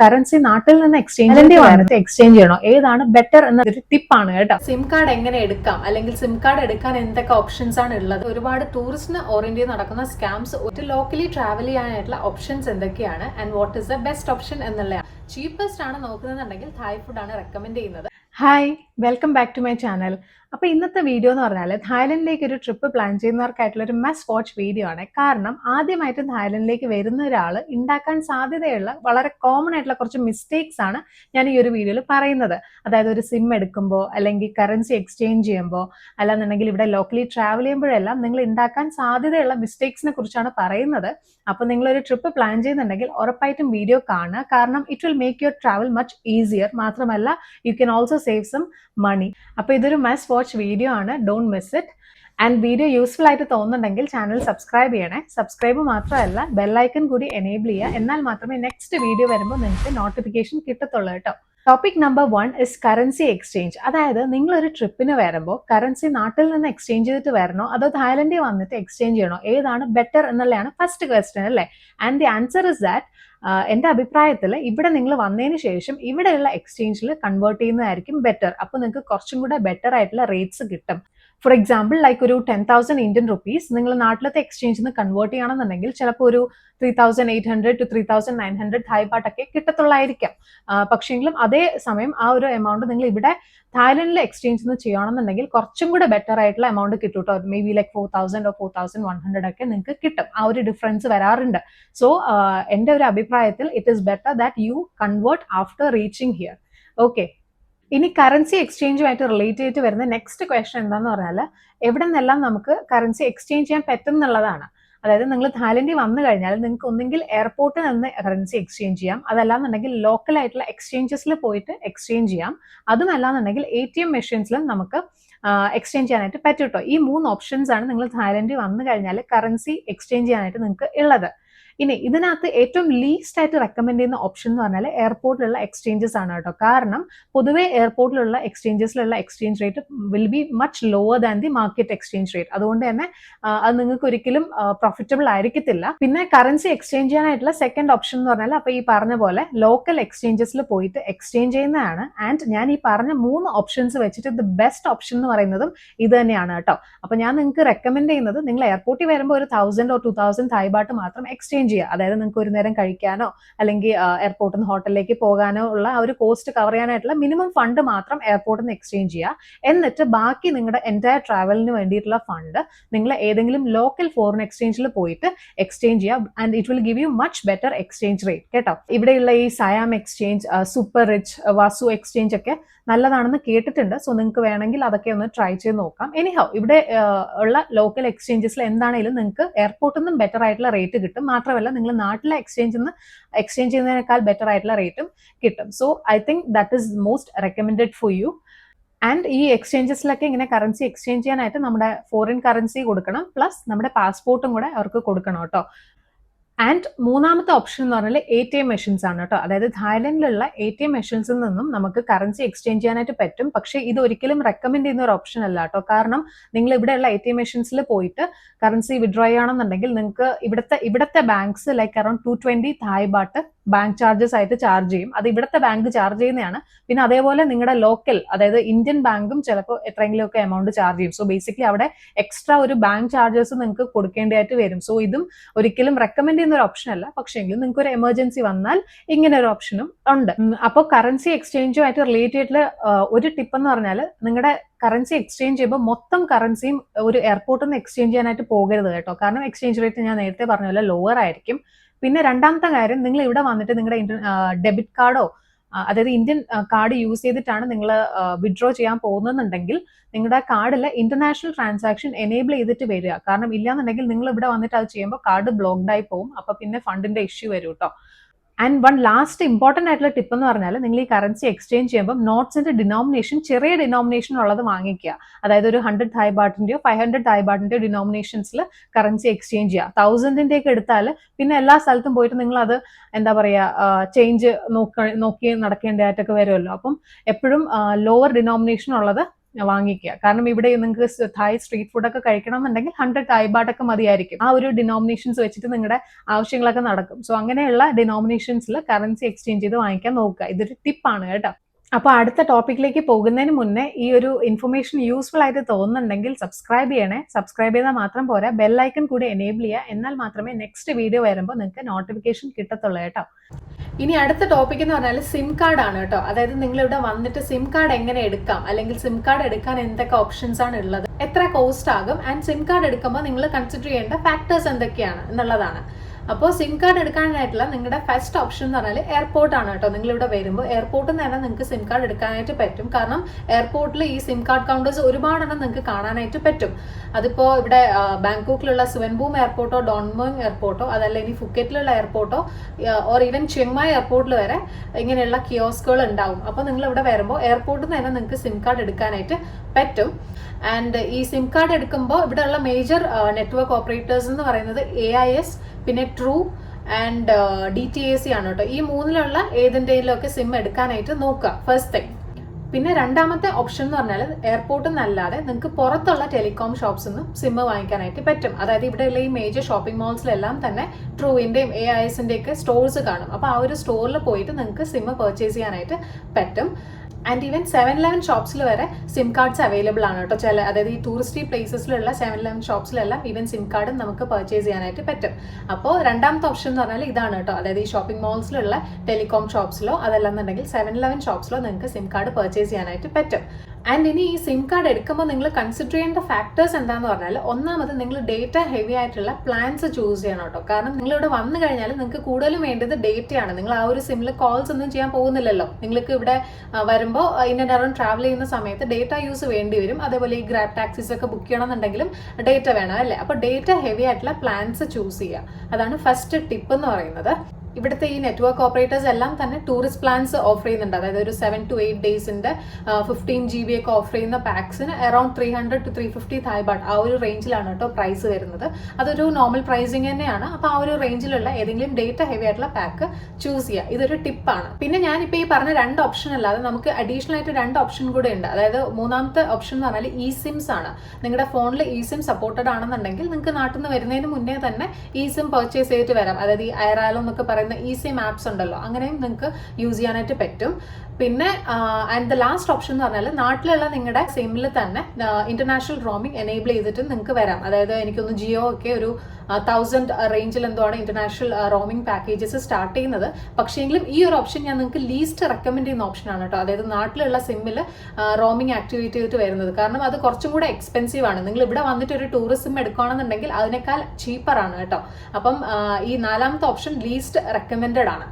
Currency നാട്ടിൽ നിന്ന് exchange വന്നിട്ട് എക്സ്ചേഞ്ച് ചെയ്യണോ. ഏതാണ്? ബെറ്റർ എന്നൊരു ടിപ്പാണ് കേട്ടോ. സിം കാർഡ് എങ്ങനെ എടുക്കാം? അല്ലെങ്കിൽ സിം കാർഡ് എടുക്കാൻ എന്തൊക്കെ ഓപ്ഷൻസ് ആണ് ഉള്ളത്? ഒരുപാട് ടൂറിസ്റ്റിന് ഓറിയന്റ് നടക്കുന്ന സ്കാംസ് ഒരു ലോക്കലി ട്രാവൽ ചെയ്യാനായിട്ടുള്ള ഓപ്ഷൻസ് എന്തൊക്കെയാണ്? And what is the best option എന്നുള്ളതാണ്. ചീപ്പസ്റ്റ് ആണ് നോക്കുന്നതെന്നുണ്ടെങ്കിൽ തായ് ഫുഡ് ആണ് റെക്കമെൻഡ് ചെയ്യുന്നത്. Hi welcome back to my channel അപ്പോൾ ഇന്നത്തെ വീഡിയോ എന്ന് പറഞ്ഞാൽ തായ്ലൻഡിലേക്ക് ഒരു ട്രിപ്പ് പ്ലാൻ ചെയ്യുന്നവർക്കായിട്ടുള്ള ഒരു മസ്റ്റ് വാച്ച് വീഡിയോ ആണ്. കാരണം ആദ്യമായിട്ട് തായ്ലൻഡിലേക്ക് വരുന്ന ഒരാൾ ഉണ്ടാക്കാൻ സാധ്യതയുള്ള വളരെ കോമൺ ആയിട്ടുള്ള കുറച്ച് മിസ്റ്റേക്സ് ആണ് ഞാൻ ഈ ഒരു വീഡിയോയിൽ പറയുന്നത്. അതായത് ഒരു സിം എടുക്കുമ്പോൾ അല്ലെങ്കിൽ കറൻസി എക്സ്ചേഞ്ച് ചെയ്യുമ്പോൾ അല്ലാന്നുണ്ടെങ്കിൽ ഇവിടെ ലോക്കലി ട്രാവൽ ചെയ്യുമ്പോഴെല്ലാം നിങ്ങൾ ഉണ്ടാക്കാൻ സാധ്യതയുള്ള മിസ്റ്റേക്സിനെ കുറിച്ചാണ് പറയുന്നത്. അപ്പോൾ ഒരു ട്രിപ്പ് പ്ലാൻ ചെയ്യുന്നുണ്ടെങ്കിൽ ഉറപ്പായിട്ടും വീഡിയോ കാണുക. കാരണം it will make your travel much easier മാത്രമല്ല you can also save some money അപ്പോൾ ഇതൊരു മസ്റ്റ് വാച്ച് വീഡിയോ ആണ്. Don't miss it and video useful ആയിട്ട് തോന്നുന്നുണ്ടെങ്കിൽ ചാനൽ സബ്സ്ക്രൈബ് ചെയ്യണേ. സബ്സ്ക്രൈബ് മാത്രമല്ല ബെല്ലൈക്കൺ കൂടി എനേബിൾ ചെയ്യുക. എന്നാൽ മാത്രമേ നെക്സ്റ്റ് വീഡിയോ വരുമ്പോൾ നിങ്ങൾക്ക് നോട്ടിഫിക്കേഷൻ കിട്ടത്തുള്ളൂ കേട്ടോ. Topic number one is currency exchange അതായത് നിങ്ങൾ ഒരു ട്രിപ്പിന് വരുമ്പോൾ കറൻസി നാട്ടിൽ നിന്ന് എക്സ്ചേഞ്ച് ചെയ്തിട്ട് വരണോ? അതോ തായ്ലൻഡിൽ വന്നിട്ട് എക്സ്ചേഞ്ച് ചെയ്യണോ? ഏതാണ് ബെറ്റർ എന്നുള്ളതാണ് ഫസ്റ്റ് ക്വസ്റ്റ്യൻ അല്ലേ? And the answer is that എന്റെ അഭിപ്രായത്തിൽ ഇവിടെ നിങ്ങൾ വന്നതിന് ശേഷം ഇവിടെയുള്ള എക്സ്ചേഞ്ചിൽ കൺവേർട്ട് ചെയ്യുന്നതായിരിക്കും ബെറ്റർ അപ്പോൾ നിങ്ങൾക്ക് കുറച്ചും കൂടെ ബെറ്റർ ആയിട്ടുള്ള റേറ്റ്സ് കിട്ടും. ഫോർ എക്സാമ്പിൾ ലൈക്ക് ഒരു ടെൻ തൗസൻഡ് ഇന്ത്യൻ റുപ്പീസ് നിങ്ങൾ നാട്ടിലത്തെ എക്സ്ചേഞ്ചിൽ നിന്ന് കൺവേർട്ട് ചെയ്യണമെന്നുണ്ടെങ്കിൽ ചിലപ്പോൾ ഒരു three thousand eight hundred two three thousand nine hundred high ബാട്ടൊക്കെ കിട്ടത്തുള്ളായിരിക്കാം. പക്ഷേങ്കിലും അതേ സമയം ആ ഒരു എമൗണ്ട് നിങ്ങൾ ഇവിടെ തായ്ലൻഡിൽ എക്സ്ചേഞ്ച് നിന്ന് ചെയ്യണമെന്നുണ്ടെങ്കിൽ കുറച്ചും കൂടെ ബെറ്റർ ആയിട്ടുള്ള എമൗണ്ട് കിട്ടും കേട്ടോ maybe like four thousand oh four thousand one hundred ഒക്കെ നിങ്ങൾക്ക് കിട്ടും. ആ ഒരു ഡിഫറൻസ് വരാറുണ്ട്. സോ എന്റെ ഒരു അഭിപ്രായത്തിൽ it is better that you convert after reaching here okay ഇനി കറൻസി എക്സ്ചേഞ്ചുമായിട്ട് റിലേറ്റ് ചെയ്തിട്ട് വരുന്ന നെക്സ്റ്റ് ക്വസ്റ്റൻ എന്താന്ന് പറഞ്ഞാൽ എവിടെ നിന്നെല്ലാം നമുക്ക് കറൻസി എക്സ്ചേഞ്ച് ചെയ്യാൻ പറ്റും എന്നുള്ളതാണ് അതായത് നിങ്ങൾ തായ്ലൻഡിൽ വന്നു കഴിഞ്ഞാൽ നിങ്ങൾക്ക് ഒന്നെങ്കിൽ എയർപോർട്ടിൽ നിന്ന് കറൻസി എക്സ്ചേഞ്ച് ചെയ്യാം. അതല്ലാന്നുണ്ടെങ്കിൽ ലോക്കൽ ആയിട്ടുള്ള എക്സ്ചേഞ്ചസിൽ പോയിട്ട് എക്സ്ചേഞ്ച് ചെയ്യാം. അതുമല്ലാന്നുണ്ടെങ്കിൽ എ ടി എം മെഷീൻസിലും നമുക്ക് എക്സ്ചേഞ്ച് ചെയ്യാനായിട്ട് പറ്റും കേട്ടോ ഈ മൂന്ന് ഓപ്ഷൻസ് ആണ് നിങ്ങൾ തായ്ലൻഡിൽ വന്നു കഴിഞ്ഞാൽ കറൻസി എക്സ്ചേഞ്ച് ചെയ്യാനായിട്ട് നിങ്ങൾക്ക് ഉള്ളത്. ഇനി ഇതിനകത്ത് ഏറ്റവും ലീസ്റ്റ് ആയിട്ട് റെക്കമെൻഡ് ചെയ്യുന്ന ഓപ്ഷൻ എന്ന് പറഞ്ഞാൽ എയർപോർട്ടിലുള്ള എക്സ്ചേഞ്ചസ് ആണ് കേട്ടോ. കാരണം പൊതുവേ എയർപോർട്ടിലുള്ള എക്സ്ചേഞ്ചസിലുള്ള exchange rate will be much lower than the market exchange rate അതുകൊണ്ട് തന്നെ അത് നിങ്ങൾക്ക് ഒരിക്കലും പ്രോഫിറ്റബിൾ ആയിരിക്കത്തില്ല. പിന്നെ കറൻസി എക്സ്ചേഞ്ച് ചെയ്യാനായിട്ടുള്ള സെക്കൻഡ് ഓപ്ഷൻ എന്ന് പറഞ്ഞാൽ അപ്പൊ ഈ പറഞ്ഞ പോലെ ലോക്കൽ എക്സ്ചേഞ്ചസിൽ പോയിട്ട് എക്സ്ചേഞ്ച് ചെയ്യുന്നതാണ്. ആൻഡ് ഞാൻ ഈ പറഞ്ഞ മൂന്ന് ഓപ്ഷൻസ് വെച്ചിട്ട് ദി ബെസ്റ്റ് ഓപ്ഷൻ എന്ന് പറയുന്നതും ഇത് തന്നെയാണ് കേട്ടോ. അപ്പൊ ഞാൻ നിങ്ങൾക്ക് റെക്കമെൻഡ് ചെയ്യുന്നത് നിങ്ങൾ എയർപോർട്ടിൽ വരുമ്പോൾ ഒരു thousand or two thousand Thai baht മാത്രം എക്സ്ചേഞ്ച് ചെയ്യുക അതായത് നിങ്ങൾക്ക് ഒരു നേരം കഴിക്കാനോ അല്ലെങ്കിൽ എയർപോർട്ടിൽ നിന്ന് ഹോട്ടലിലേക്ക് പോകാനോ ഉള്ള ആ ഒരു കോസ്റ്റ് കവർ ചെയ്യാനായിട്ടുള്ള മിനിമം ഫണ്ട് മാത്രം എയർപോർട്ടിൽ നിന്ന് എക്സ്ചേഞ്ച് ചെയ്യുക എന്നിട്ട് ബാക്കി നിങ്ങളുടെ എന്റയർ ട്രാവലിന് വേണ്ടിയിട്ടുള്ള ഫണ്ട് നിങ്ങൾ ഏതെങ്കിലും ലോക്കൽ ഫോറിൻ എക്സ്ചേഞ്ചിൽ പോയിട്ട് എക്സ്ചേഞ്ച് ചെയ്യുക and it will give you much better exchange rate കേട്ടോ? ഇവിടെയുള്ള ഈ Siam exchange super rich Vasu exchange ഒക്കെ നല്ലതാണെന്ന് കേട്ടിട്ടുണ്ട്. സോ നിങ്ങൾക്ക് വേണമെങ്കിൽ അതൊക്കെ ഒന്ന് ട്രൈ ചെയ്ത് നോക്കാം. എനിഹൗ ഇവിടെ ഉള്ള ലോക്കൽ എക്സ്ചേഞ്ചസിൽ എന്താണെങ്കിലും നിങ്ങൾക്ക് എയർപോർട്ടിൽ നിന്നും ബെറ്റർ ആയിട്ടുള്ള റേറ്റ് കിട്ടും. മാത്രമല്ല നിങ്ങൾ നാട്ടിലെ എക്സ്ചേഞ്ചിൽ നിന്ന് എക്സ്ചേഞ്ച് ചെയ്യുന്നതിനേക്കാൾ ബെറ്റർ ആയിട്ടുള്ള റേറ്റും കിട്ടും. So I think that is most recommended for you and ഈ എക്സ്ചേഞ്ചസിലൊക്കെ ഇങ്ങനെ കറൻസി എക്സ്ചേഞ്ച് ചെയ്യാനായിട്ട് നമ്മുടെ ഫോറിൻ കറൻസി കൊടുക്കണം. പ്ലസ് നമ്മുടെ പാസ്പോർട്ടും കൂടെ അവർക്ക് കൊടുക്കണം കേട്ടോ. ആൻഡ് മൂന്നാമത്തെ ഓപ്ഷൻ എന്ന് പറഞ്ഞാൽ എ ടി എം മെഷീൻസ് ആണ് കേട്ടോ. അതായത് തായ്ലൻഡിലുള്ള എ ടി എം മെഷീൻസിൽ നിന്നും നമുക്ക് കറൻസി എക്സ്ചേഞ്ച് ചെയ്യാനായിട്ട് പറ്റും. പക്ഷേ ഇത് ഒരിക്കലും റെക്കമെൻഡ് ചെയ്യുന്ന ഒരു ഓപ്ഷൻ അല്ല കേട്ടോ. കാരണം നിങ്ങൾ ഇവിടെയുള്ള എ ടി എം മെഷീൻസിൽ പോയിട്ട് കറൻസി വിഡ്രോ ചെയ്യണമെന്നുണ്ടെങ്കിൽ നിങ്ങൾക്ക് ഇവിടുത്തെ ഇവിടുത്തെ banks like around two twenty Thai baht bank charges ആയിട്ട് ചാർജ് ചെയ്യും. അത് ഇവിടുത്തെ ബാങ്ക് ചാർജ് ചെയ്യുന്നതാണ്. പിന്നെ അതേപോലെ നിങ്ങളുടെ ലോക്കൽ അതായത് ഇന്ത്യൻ ബാങ്കും ചിലപ്പോൾ എത്രയെങ്കിലും ഒക്കെ എമൗണ്ട് ചാർജ് ചെയ്യും. സോ ബേസിക്കലി അവിടെ എക്സ്ട്രാ ഒരു ബാങ്ക് ചാർജസ് നിങ്ങൾക്ക് കൊടുക്കേണ്ടതായിട്ട് വരും. സോ ഇതും ഒരിക്കലും റെക്കമെൻഡ് ചെയ്യുന്ന ഒരു ഓപ്ഷൻ അല്ല. പക്ഷേങ്കിലും നിങ്ങൾക്ക് ഒരു എമർജൻസി വന്നാൽ ഇങ്ങനെ ഒരു ഓപ്ഷനും ഉണ്ട്. അപ്പോൾ കറൻസി എക്സ്ചേഞ്ചുമായിട്ട് റിലേറ്റഡ് ഒരു ടിപ്പ് എന്ന് പറഞ്ഞാൽ നിങ്ങളുടെ കറൻസി എക്സ്ചേഞ്ച് ചെയ്യുമ്പോൾ മൊത്തം കറൻസിയും ഒരു എയർപോർട്ടിൽ നിന്ന് എക്സ്ചേഞ്ച് ചെയ്യാനായിട്ട് പോകരുത് കേട്ടോ. കാരണം എക്സ്ചേഞ്ച് റേറ്റ് ഞാൻ നേരത്തെ പറഞ്ഞ പോലെ ലോവർ ആയിരിക്കും. പിന്നെ രണ്ടാമത്തെ കാര്യം നിങ്ങൾ ഇവിടെ വന്നിട്ട് നിങ്ങളുടെ ഡെബിറ്റ് കാർഡോ അതായത് ഇന്ത്യൻ കാർഡ് യൂസ് ചെയ്തിട്ടാണ് നിങ്ങൾ വിഡ്രോ ചെയ്യാൻ പോകുന്നതെന്നുണ്ടെങ്കിൽ നിങ്ങളുടെ കാർഡിൽ ഇന്റർനാഷണൽ ട്രാൻസാക്ഷൻ എനേബിൾ ചെയ്തിട്ട് വരിക. കാരണം ഇല്ലാന്നുണ്ടെങ്കിൽ നിങ്ങൾ ഇവിടെ വന്നിട്ട് അത് ചെയ്യുമ്പോൾ കാർഡ് ബ്ലോക്ക്ഡ് ആയി പോകും. അപ്പൊ പിന്നെ ഫണ്ടിന്റെ ഇഷ്യൂ വരും കേട്ടോ ആൻഡ് വൺ ലാസ്റ്റ് ഇമ്പോർട്ടന്റ് ആയിട്ടുള്ള ടിപ്പ് എന്ന് പറഞ്ഞാൽ നിങ്ങൾ ഈ കറൻസി എക്സ്ചേഞ്ച് ചെയ്യുമ്പോൾ നോട്ട്സിന്റെ ഡിനോമിനേഷൻ ചെറിയ ഡിനോമിനേഷൻ ഉള്ളത് വാങ്ങിക്കുക. അതായത് ഒരു ഹൺഡ്രഡ് തായ് ബാട്ടിന്റെയോ ഫൈവ് ഹൺഡ്രഡ് തായ് ബാട്ടിന്റെയോ ഡിനോമിനേഷൻസിൽ കറൻസി എക്സ്ചേഞ്ച് ചെയ്യുക. തൗസൻഡിന്റെ ഒക്കെ എടുത്താൽ പിന്നെ എല്ലാ സ്ഥലത്തും പോയിട്ട് നിങ്ങൾ അത് എന്താ പറയുക ചേഞ്ച് നോക്ക നോക്കി നടക്കേണ്ടതായിട്ടൊക്കെ വരുമല്ലോ. അപ്പം എപ്പോഴും ലോവർ ഡിനോമിനേഷൻ ഉള്ളത് വാങ്ങിക്കുക. കാരണം ഇവിടെ നിങ്ങൾക്ക് തായ് സ്ട്രീറ്റ് ഫുഡൊക്കെ കഴിക്കണം എന്നുണ്ടെങ്കിൽ ഹൺഡ്രഡ് തായ് ബാട്ടൊക്കെ മതിയായിരിക്കും. ആ ഒരു ഡിനോമിനേഷൻസ് വെച്ചിട്ട് നിങ്ങളുടെ ആവശ്യങ്ങളൊക്കെ നടക്കും. സോ അങ്ങനെയുള്ള ഡിനോമിനേഷൻസിൽ കറൻസി എക്സ്ചേഞ്ച് ചെയ്ത് വാങ്ങിക്കാൻ നോക്കുക. ഇതൊരു ടിപ്പാണ് കേട്ടോ. അപ്പോൾ അടുത്ത ടോപ്പിക്കിലേക്ക് പോകുന്നതിന് മുന്നേ ഈ ഒരു ഇൻഫർമേഷൻ യൂസ്ഫുൾ ആയിട്ട് തോന്നുന്നുണ്ടെങ്കിൽ സബ്സ്ക്രൈബ് ചെയ്യണേ. സബ്സ്ക്രൈബ് ചെയ്താൽ മാത്രം പോരാ. ബെല്ലൈക്കൺ കൂടി എനേബിൾ ചെയ്യുക. എന്നാൽ മാത്രമേ നെക്സ്റ്റ് വീഡിയോ വരുമ്പോൾ നിങ്ങൾക്ക് നോട്ടിഫിക്കേഷൻ കിട്ടത്തുള്ളൂ കേട്ടോ. ഇനി അടുത്ത ടോപ്പിക് എന്ന് പറഞ്ഞാൽ സിം കാർഡ് ആണ് കേട്ടോ. അതായത് നിങ്ങൾ ഇവിടെ വന്നിട്ട് സിം കാർഡ് എങ്ങനെ എടുക്കാം? അല്ലെങ്കിൽ സിം കാർഡ് എടുക്കാൻ എന്തൊക്കെ ഓപ്ഷൻസ് ആണ് ഉള്ളത്? എത്ര കോസ്റ്റ് ആകും? ആൻഡ് സിം കാർഡ് എടുക്കുമ്പോൾ നിങ്ങൾ കൺസിഡർ ചെയ്യേണ്ട ഫാക്ടേഴ്സ് എന്തൊക്കെയാണ് എന്നുള്ളതാണ്. അപ്പോൾ സിം കാർഡ് എടുക്കാനായിട്ടുള്ള നിങ്ങളുടെ ഫസ്റ്റ് ഓപ്ഷൻ എന്ന് പറഞ്ഞാൽ എയർപോർട്ടാണ് കേട്ടോ നിങ്ങൾ ഇവിടെ വരുമ്പോൾ എയർപോർട്ടിൽ നിന്ന് തന്നെ നിങ്ങൾക്ക് സിം കാർഡ് എടുക്കാനായിട്ട് പറ്റും. കാരണം എയർപോർട്ടിൽ ഈ സിം കാർഡ് കൗണ്ടേഴ്സ് ഒരുപാടെണ്ണം നിങ്ങൾക്ക് കാണാനായിട്ട് പറ്റും. അതിപ്പോൾ ഇവിടെ ബാങ്കോക്കിലുള്ള സുവൻബൂം എയർപോർട്ടോ ഡോൺമോങ് എയർപോർട്ടോ അതല്ല ഇനി ഫുക്കറ്റിലുള്ള എയർപോർട്ടോ ഓർ ഈവൻ ചിങ്മായി എയർപോർട്ടിൽ വരെ ഇങ്ങനെയുള്ള കിയോസ്കുകൾ ഉണ്ടാവും. അപ്പോൾ നിങ്ങൾ ഇവിടെ വരുമ്പോൾ എയർപോർട്ടിൽ നിന്ന് തന്നെ നിങ്ങൾക്ക് സിം കാർഡ് എടുക്കാനായിട്ട് പറ്റും. ആൻഡ് ഈ സിം കാർഡ് എടുക്കുമ്പോൾ ഇവിടെയുള്ള മേജർ നെറ്റ്വർക്ക് ഓപ്പറേറ്റേഴ്സ് എന്ന് പറയുന്നത് എ ഐ എസ് പിന്നെ True and D T A C ആണ് കേട്ടോ. ഈ മൂന്നിലുള്ള ഏതിന്റെയിലൊക്കെ സിം എടുക്കാനായിട്ട് നോക്കുക ഫസ്റ്റ് തിങ് പിന്നെ രണ്ടാമത്തെ ഓപ്ഷൻ എന്ന് പറഞ്ഞാൽ എയർപോർട്ടിൽ നിന്നല്ലാതെ നിങ്ങൾക്ക് പുറത്തുള്ള ടെലികോം ഷോപ്സ് നിന്ന് സിം വാങ്ങിക്കാനായിട്ട് പറ്റും. അതായത് ഇവിടെയുള്ള ഈ മേജർ ഷോപ്പിംഗ് മോൾസിലെല്ലാം തന്നെ ട്രൂവിന്റെയും എ ഐ എസിന്റെയൊക്കെ സ്റ്റോഴ്സ് കാണും. അപ്പോൾ ആ ഒരു സ്റ്റോറിൽ പോയിട്ട് നിങ്ങൾക്ക് സിം പർച്ചേസ് ചെയ്യാനായിട്ട് പറ്റും. ആൻഡ് ഈവൻ സെവൻ ലെവൻ ഷോപ്സിൽ വരെ സിം കാർഡ്സ് അവൈലബിൾ ആണ് കേട്ടോ. ചില അതായത് ഈ ടൂറിസ്റ്റ് പ്ലേസസിലുള്ള സെവൻ ലെവൻ ഷോപ്സിലെല്ലാം ഈവൻ സിം കാർഡും നമുക്ക് പർച്ചേസ് ചെയ്യാനായിട്ട് പറ്റും. അപ്പോൾ രണ്ടാമത്തെ ഓപ്ഷൻ എന്ന് പറഞ്ഞാൽ ഇതാണ് കേട്ടോ. അതായത് ഈ ഷോപ്പിംഗ് മോൾസിലുള്ള ടെലികോം ഷോപ്സിലോ അതല്ലെന്നുണ്ടെങ്കിൽ സെവൻ ലെവൻ ഷോപ്സിലോ നിങ്ങൾക്ക് സിം കാർഡ് പർച്ചേസ് ചെയ്യാനായിട്ട് പറ്റും. ആൻഡ് ഇനി ഈ സിം കാർഡ് എടുക്കുമ്പോൾ നിങ്ങൾ കൺസിഡർ ചെയ്യേണ്ട ഫാക്ടേഴ്സ് എന്താന്ന് പറഞ്ഞാൽ ഒന്നാമത് നിങ്ങൾ ഡേറ്റ ഹെവി ആയിട്ടുള്ള പ്ലാൻസ് ചൂസ് ചെയ്യണം കേട്ടോ. കാരണം നിങ്ങൾ ഇവിടെ വന്നു കഴിഞ്ഞാൽ നിങ്ങൾക്ക് കൂടുതലും വേണ്ടത് ഡേറ്റയാണ് നിങ്ങൾ ആ ഒരു സിമ്മിൽ കോൾസ് ഒന്നും ചെയ്യാൻ പോകുന്നില്ലല്ലോ. നിങ്ങൾക്ക് ഇവിടെ വരുമ്പോൾ ഇൻ അറൗണ്ട് ട്രാവൽ ചെയ്യുന്ന സമയത്ത് ഡേറ്റ യൂസ് വേണ്ടി വരും. അതേപോലെ ഈ ഗ്രാബ് ടാക്സീസ് ഒക്കെ ബുക്ക് ചെയ്യണമെന്നുണ്ടെങ്കിലും ഡേറ്റ വേണം അല്ലേ? അപ്പോൾ ഡേറ്റ ഹെവി ആയിട്ടുള്ള പ്ലാൻസ് ചൂസ് ചെയ്യുക. അതാണ് ഫസ്റ്റ് ടിപ്പ് എന്ന് പറയുന്നത്. ഇവിടുത്തെ ഈ നെറ്റ്വർക്ക് ഓപ്പറേറ്റേഴ്സ് എല്ലാം തന്നെ ടൂറിസ്റ്റ് പ്ലാൻസ് ഓഫർ ചെയ്യുന്നുണ്ട്. അതായത് ഒരു സെവൻ ടു എയ്റ്റ് ഡേയ്സിന്റെ ഫിഫ്റ്റീൻ ജി ബി ഒക്കെ ഓഫർ ചെയ്യുന്ന പാക്സിന് around three hundred to three fifty Thai baht ആ ഒരു റേഞ്ചിലാണ് കേട്ടോ പ്രൈസ് വരുന്നത്. അതൊരു നോർമൽ പ്രൈസിങ് തന്നെയാണ്. അപ്പോൾ ആ ഒരു റേഞ്ചിലുള്ള ഏതെങ്കിലും ഡേറ്റ ഹെവി ആയിട്ടുള്ള പാക്ക് ചൂസ് ചെയ്യുക ഇതൊരു ടിപ്പാണ് പിന്നെ ഞാൻ ഞാനിപ്പോൾ ഈ പറഞ്ഞ രണ്ട് ഓപ്ഷൻ അല്ലാതെ നമുക്ക് അഡീഷണൽ ആയിട്ട് രണ്ട് ഓപ്ഷൻ കൂടെ ഉണ്ട്. അതായത് മൂന്നാമത്തെ ഓപ്ഷൻ എന്ന് പറഞ്ഞാൽ ഇ സിംസ് ആണ്. നിങ്ങളുടെ ഫോണിൽ ഇ സിം സപ്പോർട്ടഡ് ആണെന്നുണ്ടെങ്കിൽ നിങ്ങൾക്ക് നാട്ടിൽ നിന്ന് വരുന്നതിന് മുന്നേ തന്നെ ഇ സിം പർച്ചേസ് ചെയ്തിട്ട് വരാം. അതായത് ഈ അയറാലോ എന്നൊക്കെ പറയുന്ന ഈസി മാപ്സ് ഉണ്ടല്ലോ അങ്ങനെയും നിങ്ങൾക്ക് യൂസ് ചെയ്യാനായിട്ട് പറ്റും. പിന്നെ ആൻഡ് ദ ലാസ്റ്റ് ഓപ്ഷൻ എന്ന് പറഞ്ഞാൽ നാട്ടിലുള്ള നിങ്ങളുടെ സിമ്മിൽ തന്നെ ഇന്റർനാഷണൽ റോമിംഗ് എനേബിൾ ചെയ്തിട്ട് നിങ്ങൾക്ക് വരാം. അതായത് എനിക്കൊന്ന് ജിയോ ഒക്കെ ഒരു തൗസൻഡ് റേഞ്ചിൽ എന്തോ ആണ് ഇന്റർനാഷണൽ റോമിംഗ് പാക്കേജസ് സ്റ്റാർട്ട് ചെയ്യുന്നത്. പക്ഷേങ്കിലും ഈ ഒരു ഓപ്ഷൻ ഞാൻ നിങ്ങൾക്ക് ലീസ്റ്റ് റെക്കമെൻഡ് ചെയ്യുന്ന ഓപ്ഷനാണ് കേട്ടോ. അതായത് നാട്ടിലുള്ള സിമ്മിൽ റോമിംഗ് ആക്ടിവേറ്റ് ചെയ്തിട്ട് വരുന്നത്. കാരണം അത് കുറച്ചും കൂടെ എക്സ്പെൻസീവ് ആണ്. നിങ്ങൾ ഇവിടെ വന്നിട്ട് ഒരു ടൂറിസം എടുക്കുകയാണെന്നുണ്ടെങ്കിൽ അതിനേക്കാൾ ചീപ്പറാണ് കേട്ടോ. അപ്പം ഈ നാലാമത്തെ ഓപ്ഷൻ ലീസ്റ്റ് റെക്കമെൻഡഡ് ആണ്.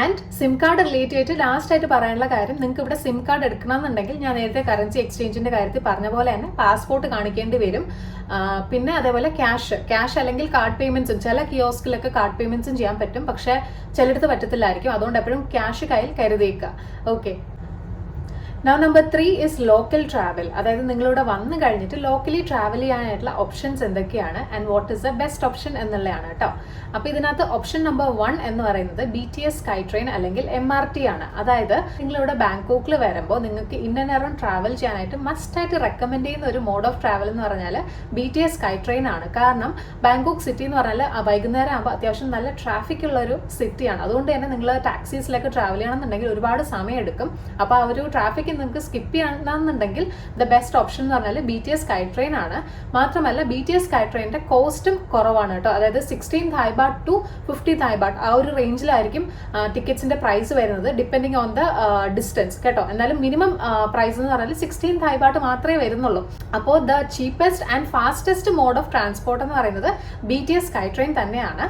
ആൻഡ് സിം കാർഡ് റിലേറ്റ് ആയിട്ട് ലാസ്റ്റ് ആയിട്ട് പറയാനുള്ള കാര്യം നിങ്ങൾക്ക് ഇവിടെ സിം കാർഡ് എടുക്കണമെന്നുണ്ടെങ്കിൽ ഞാൻ നേരത്തെ കറൻസി എക്സ്ചേഞ്ചിന്റെ കാര്യത്തിൽ പറഞ്ഞ പോലെ തന്നെ പാസ്പോർട്ട് കാണിക്കേണ്ടി വരും. പിന്നെ അതേപോലെ ക്യാഷ് ക്യാഷ് അല്ലെങ്കിൽ കാർഡ് പേയ്മെന്റ്സും ചില കിയോസ്കിലൊക്കെ കാർഡ് പേയ്മെന്റ്സും ചെയ്യാൻ പറ്റും. പക്ഷേ ചിലയിടത്ത് പറ്റത്തില്ലായിരിക്കും. അതുകൊണ്ട് എപ്പോഴും ക്യാഷ് കയ്യിൽ കരുതേക്കുക okay now number three is local travel അതായത് നിങ്ങളിവിടെ വന്നു കഴിഞ്ഞിട്ട് ലോക്കലി ട്രാവൽ ചെയ്യാനായിട്ടുള്ള ഓപ്ഷൻസ് എന്തൊക്കെയാണ് and what is the best option എന്നുള്ളതാണ് കേട്ടോ അപ്പോൾ ഇതിനകത്ത് ഓപ്ഷൻ നമ്പർ വൺ എന്ന് പറയുന്നത് B T S sky train അല്ലെങ്കിൽ എം ആർ ടി ആണ്. അതായത് നിങ്ങളിവിടെ ബാങ്കോക്കിൽ വരുമ്പോൾ നിങ്ങൾക്ക് ആൻഡ് അറൗണ്ട് ട്രാവൽ ചെയ്യാനായിട്ട് മസ്റ്റ് ആയിട്ട് റെക്കമെൻഡ് ചെയ്യുന്ന ഒരു മോഡ് ഓഫ് ട്രാവൽ എന്ന് പറഞ്ഞാൽ B T S sky train ആണ്. കാരണം ബാങ്കോക്ക് സിറ്റി എന്ന് പറഞ്ഞാൽ വൈകുന്നേരം ആകുമ്പോൾ അത്യാവശ്യം നല്ല ട്രാഫിക് ഉള്ള ഒരു സിറ്റിയാണ് അതുകൊണ്ട് തന്നെ നിങ്ങൾ ടാക്സീസിലൊക്കെ ട്രാവൽ ചെയ്യണമെന്നുണ്ടെങ്കിൽ ഒരുപാട് സമയം എടുക്കും അപ്പോൾ ആ ഒരു ട്രാഫിക് നിങ്ങൾക്ക് സ്കിപ്പ് ചെയ്യണമെന്നുണ്ടെങ്കിൽ ദ ബെസ്റ്റ് ഓപ്ഷൻ എന്ന് പറഞ്ഞാൽ B T S sky train ആണ്. മാത്രമല്ല ബി ടി എസ് സ്കൈ ട്രെയിനിന്റെ കോസ്റ്റും കുറവാണ് കേട്ടോ. അതായത് sixteen Thai baht to fifty Thai baht ആ ഒരു റേഞ്ചിലായിരിക്കും ടിക്കറ്റ്സിന്റെ പ്രൈസ് വരുന്നത് ഡിപ്പെൻഡിങ് ഓൺ ദ ഡിസ്റ്റൻസ് കേട്ടോ. എന്നാലും മിനിമം പ്രൈസ് എന്ന് പറഞ്ഞാൽ സിക്സ്റ്റീൻ തായ്ബാട്ട് മാത്രമേ വരുന്നുള്ളൂ. അപ്പോൾ the cheapest and fastest mode of transport എന്ന് പറയുന്നത് B T S sky train തന്നെയാണ്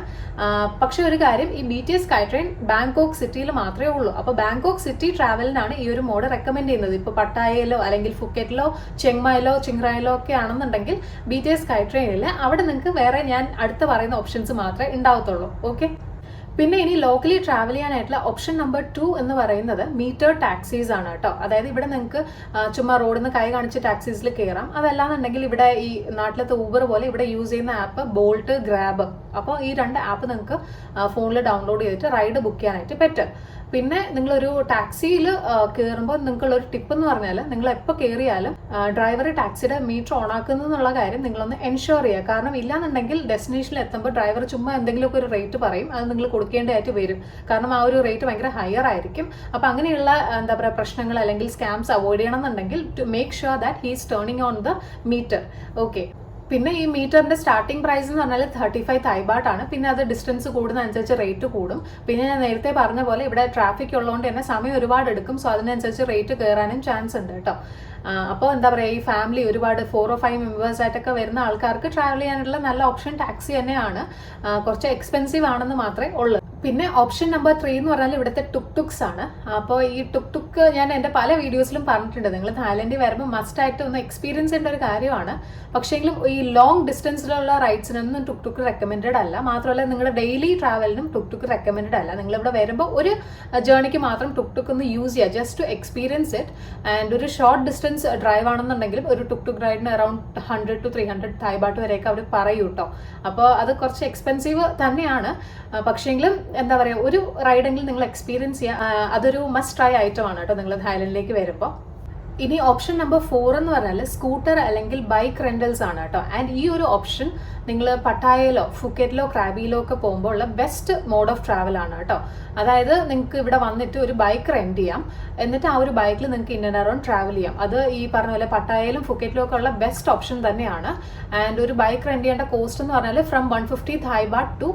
പക്ഷേ ഒരു കാര്യം ഈ B T S sky train Bangkok സിറ്റിയിൽ മാത്രമേ ഉള്ളൂ. അപ്പോൾ ബാങ്കോക്ക് സിറ്റി ട്രാവലിനാണ് ഈ ഒരു മോഡ് റെക്കമെൻഡ് ചെയ്യുന്നത്. ഇപ്പോൾ പട്ടായയിലോ അല്ലെങ്കിൽ ഫുക്കറ്റിലോ ചെങ്മായിലോ ചിങ്റായിലോ ഒക്കെ ആണെന്നുണ്ടെങ്കിൽ ബി ടി എസ് സ്കൈ ട്രെയിനിൽ അവിടെ നിങ്ങൾക്ക് വേറെ ഞാൻ അടുത്ത് പറയുന്ന ഓപ്ഷൻസ് മാത്രമേ ഉണ്ടാവത്തുള്ളൂ. ഓക്കെ പിന്നെ ഇനി ലോക്കലി ട്രാവൽ ചെയ്യാനായിട്ടുള്ള ഓപ്ഷൻ നമ്പർ ടു എന്ന് പറയുന്നത് മീറ്റർ ടാക്സീസ് ആണ് കേട്ടോ. അതായത് ഇവിടെ നിങ്ങൾക്ക് ചുമ്മാ റോഡിൽ നിന്ന് കൈ കാണിച്ച് ടാക്സീസിൽ കയറാം അതല്ലാന്നുണ്ടെങ്കിൽ ഇവിടെ ഈ നാട്ടിലത്തെ ഊബർ പോലെ ഇവിടെ യൂസ് ചെയ്യുന്ന ആപ്പ് ബോൾട്ട് ഗ്രാബ് അപ്പോൾ ഈ രണ്ട് ആപ്പ് നിങ്ങൾക്ക് ഫോണിൽ ഡൗൺലോഡ് ചെയ്തിട്ട് റൈഡ് ബുക്ക് ചെയ്യാനായിട്ട് പറ്റും. പിന്നെ നിങ്ങളൊരു ടാക്സിയിൽ കയറുമ്പോൾ നിങ്ങൾക്കുള്ള ഒരു ടിപ്പ് എന്ന് പറഞ്ഞാൽ നിങ്ങൾ എപ്പോൾ കയറിയാലും ഡ്രൈവർ ടാക്സിയുടെ മീറ്റർ ഓൺ ആക്കുന്നുള്ള കാര്യം നിങ്ങളൊന്ന് എൻഷുർ ചെയ്യുക കാരണം ഇല്ലാന്നുണ്ടെങ്കിൽ ഡെസ്റ്റിനേഷനിൽ എത്തുമ്പോൾ ഡ്രൈവർ ചുമ്മാ എന്തെങ്കിലുമൊക്കെ ഒരു റേറ്റ് പറയും. അത് നിങ്ങൾ കൊടുക്കേണ്ടതായിട്ട് വരും. കാരണം ആ ഒരു റേറ്റ് ഭയങ്കര ഹയർ ആയിരിക്കും. അപ്പോൾ അങ്ങനെയുള്ള എന്താ പറയുക പ്രശ്നങ്ങൾ അല്ലെങ്കിൽ സ്കാംസ് അവോയ്ഡ് ചെയ്യണം എന്നുണ്ടെങ്കിൽ to make sure that he's turning on the meter okay പിന്നെ ഈ മീറ്ററിന്റെ സ്റ്റാർട്ടിംഗ് പ്രൈസ് എന്ന് പറഞ്ഞാൽ തേർട്ടി ഫൈവ് തൈബാട്ട് ആണ്. പിന്നെ അത് ഡിസ്റ്റൻസ് കൂടുന്നതനുസരിച്ച് റേറ്റ് കൂടും. പിന്നെ ഞാൻ നേരത്തെ പറഞ്ഞ പോലെ ഇവിടെ ട്രാഫിക് ഉള്ളതുകൊണ്ട് തന്നെ സമയം ഒരുപാട് എടുക്കും. സോ അതിനനുസരിച്ച് റേറ്റ് കയറാനും ചാൻസ് ഉണ്ട് കേട്ടോ. അപ്പോൾ എന്താ പറയുക ഈ ഫാമിലി ഒരുപാട് ഓ ഫൈവ് മെമ്പേഴ്സ് ആയിട്ടൊക്കെ വരുന്ന ആൾക്കാർക്ക് ട്രാവൽ ചെയ്യാനുള്ള നല്ല ഓപ്ഷൻ ടാക്സി തന്നെയാണ്. കുറച്ച് എക്സ്പെൻസീവ് ആണെന്ന് മാത്രമേ ഉള്ളൂ. പിന്നെ ഓപ്ഷൻ നമ്പർ ത്രീ എന്ന് പറഞ്ഞാൽ ഇവിടുത്തെ ടുക് ടുക്സ് ആണ്. അപ്പോൾ ഈ ടുക് ടുക്ക് ഞാൻ എന്റെ പല വീഡിയോസിലും പറഞ്ഞിട്ടുണ്ട്. നിങ്ങൾ തായ്ലൻഡിൽ വരുമ്പോൾ മസ്റ്റ് ആയിട്ട് ഒന്ന് എക്സ്പീരിയൻസ് ചെയ്യേണ്ട ഒരു കാര്യമാണ്. പക്ഷേങ്കിലും ഈ ലോങ് ഡിസ്റ്റൻസിലുള്ള റൈഡ്സിനൊന്നും ടുക് ടുക്ക് റെക്കമെൻഡഡ് അല്ല. മാത്രമല്ല നിങ്ങളുടെ ഡെയിലി ട്രാവലിനും ടുക് ടുക്ക് റെക്കമെൻഡഡ് അല്ല. നിങ്ങൾ ഇവിടെ വരുമ്പോൾ ഒരു ജേണിക്ക് മാത്രം ടുക് ടുക്ക് ഒന്ന് യൂസ് ചെയ്യുക. Just to experience it and ഒരു ഷോർട്ട് ഡിസ്റ്റൻസ് ഡ്രൈവ് ആണെന്നുണ്ടെങ്കിലും ഒരു tuk tuk റൈഡിന് around hundred to three hundred Thai baht വരെയൊക്കെ അവർ പറയൂ കേട്ടോ അപ്പോൾ അത് കുറച്ച് എക്സ്പെൻസീവ് തന്നെയാണ്. പക്ഷേങ്കിലും എന്താ പറയുക ഒരു റൈഡെങ്കിലും നിങ്ങൾ എക്സ്പീരിയൻസ് ചെയ്യുക അതൊരു മസ്റ്റ് ട്രൈ ഐറ്റം ആണ് കേട്ടോ നിങ്ങൾ തായ്ലൻഡിലേക്ക് വരുമ്പോൾ ഇനി ഓപ്ഷൻ നമ്പർ ഫോർ എന്ന് പറഞ്ഞാൽ സ്കൂട്ടർ അല്ലെങ്കിൽ ബൈക്ക് റെന്റൽസ് ആണ് കേട്ടോ. ആൻഡ് ഈ ഒരു ഓപ്ഷൻ നിങ്ങൾ പട്ടായയിലോ ഫുക്കറ്റിലോ ക്രാബിയിലോ ഒക്കെ പോകുമ്പോൾ ഉള്ള ബെസ്റ്റ് മോഡ് ഓഫ് ട്രാവൽ ആണ് കേട്ടോ. അതായത് നിങ്ങൾക്ക് ഇവിടെ വന്നിട്ട് ഒരു ബൈക്ക് റെന്റ് ചെയ്യാം. എന്നിട്ട് ആ ഒരു ബൈക്കിൽ നിങ്ങൾക്ക് ഇൻ ആൻഡ് അറൗണ്ട് ട്രാവൽ ചെയ്യാം. അത് ഈ പറഞ്ഞ പോലെ പട്ടായയിലും ഫുക്കറ്റിലും ഒക്കെ ഉള്ള ബെസ്റ്റ് ഓപ്ഷൻ തന്നെയാണ്. ആൻഡ് ഒരു ബൈക്ക് റെന്റ് ചെയ്യേണ്ട കോസ്റ്റ് എന്ന് പറഞ്ഞാൽ from one fifty Thai baht to